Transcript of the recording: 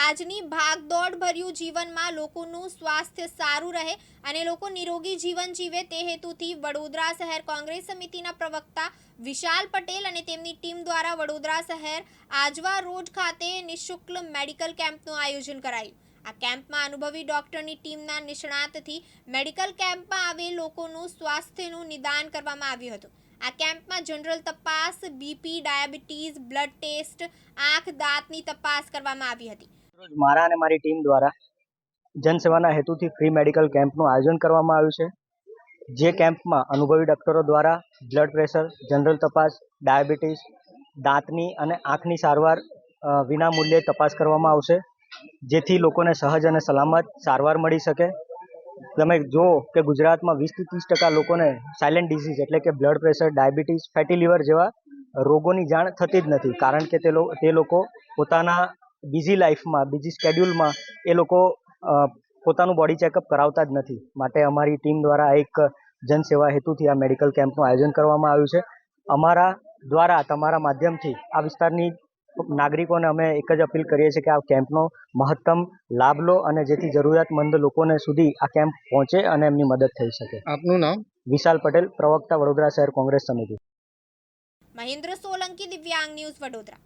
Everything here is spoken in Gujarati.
આજની ભાગદોડ ભર્યું જીવનમાં લોકોનું સ્વાસ્થ્ય સારું રહે અને લોકો નિરોગી જીવન જીવે તે હેતુથી વડોદરા શહેર કોંગ્રેસ સમિતિના પ્રવક્તા વિશાલ પટેલ અને તેમની ટીમ દ્વારા વડોદરા શહેર આજવા રોડ ખાતે નિઃશુલ્ક મેડિકલ કેમ્પનું આયોજન કરાયું. આ કેમ્પમાં અનુભવી ડોક્ટરની ટીમના નિષ્ણાતથી મેડિકલ કેમ્પમાં આવેલ લોકોનું સ્વાસ્થ્યનું નિદાન કરવામાં આવ્યું હતું. આ કેમ્પમાં જનરલ તપાસ, બીપી, ડાયાબિટીસ, બ્લડ ટેસ્ટ, આંખ, દાંતની તપાસ કરવામાં આવી હતી. રોજ મારા અને મારી ટીમ દ્વારા જનસેવાના હેતુથી ફ્રી મેડિકલ કેમ્પનું આયોજન કરવામાં આવ્યું છે. જે કેમ્પમાં અનુભવી ડૉક્ટરો દ્વારા બ્લડ પ્રેશર જનરલ તપાસ ડાયાબિટીસ દાંતની અને આંખની સારવાર વિના મૂલ્યે તપાસ કરવામાં આવશે. જેથી લોકોને સહજ અને સલામત સારવાર મળી શકે. તમે જુઓ કે ગુજરાતમાં વીસથી ત્રીસ ટકા લોકોને સાયલેન્ટ ડિઝીઝ એટલે કે blood pressure diabetes fatty liver જેવા રોગોની જાણ થતી જ નથી. કારણ કે તે લોકો પોતાના બિઝી લાઈફમાં બિઝી સ્કેડ્યુલમાં એ લોકો પોતાનું બોડી ચેકઅપ કરાવતા જ નથી. માટે અમારી ટીમ દ્વારા એક જનસેવા હેતુથી આ મેડિકલ કેમ્પનું આયોજન કરવામાં આવ્યું છે. અમારા દ્વારા તમારા માધ્યમથી આ વિસ્તારની નાગરિકોને અમે એક જ અપીલ કરીએ છીએ કે આ કેમ્પનો મહત્તમ લાભ લો અને જેથી જરૂરિયાતમંદ લોકોને સુધી આ કેમ્પ પહોંચે અને એમની મદદ થઈ શકે. આપનું નામ? વિશાલ પટેલ પ્રવક્તા વડોદરા શહેર કોંગ્રેસ સમિતિ. મહેન્દ્ર સોલંકી દિવ્યાંગ ન્યૂઝ વડોદરા.